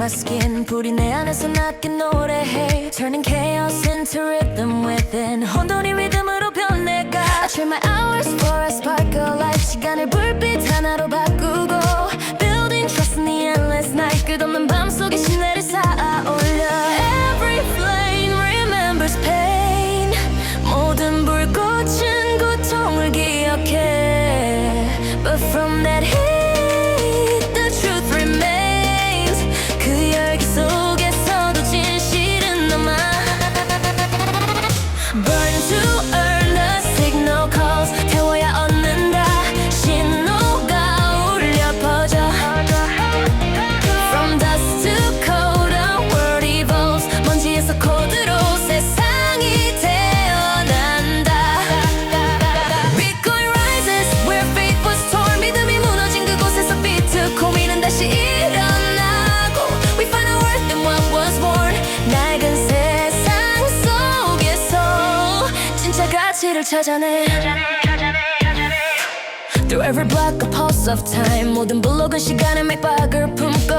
skin 불이 내 안에서 낮게 노래해 Turning chaos into rhythm within 혼돈이 리듬으로 변해가 I trade my hours for a spark of life 시간을 불빛 하나로 바꾸고 Building trust in the endless night 끝없는 밤속에 신뢰를 쌓아올려 Every flame remembers pain 모든 불꽃은 고통을 기억해 But from that heat 진짜 가치를 찾아내 Through every block a pulse of time 모든 블록은 시간의 맥박을 품고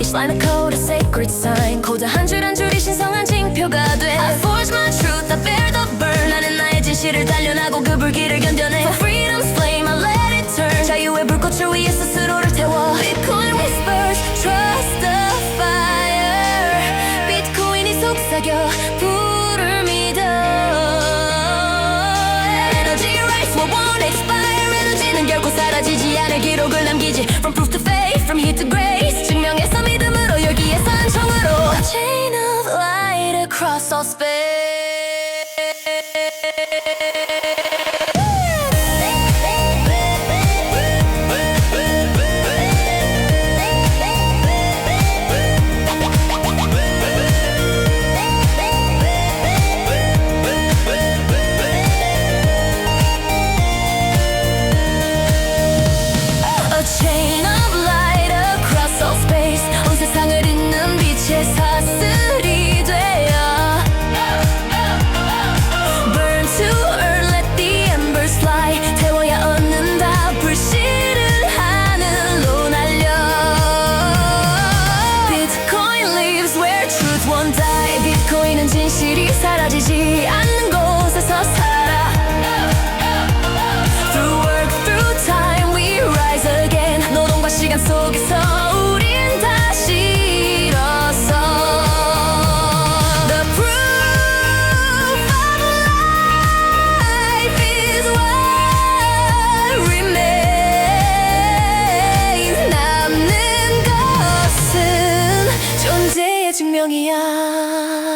Each line a code a sacred sign 코드 한 줄 한 줄이 신성한 징표가 돼 I forge my truth I bear the burn 나는 나의 진실을 단련하고 그 불길을 견뎌내 For freedom's flame I let it turn 자유의 불꽃을 위해 스스로를 태워 Bitcoin whispers trust the fire 비트코인이 속삭여 에너지는 결코 사라지지 않을 기록을 남기지 From proof to faith, from heat to grace 증명해서 믿음으로 열기에서 한총으로 A chain of light across all A 증명이야.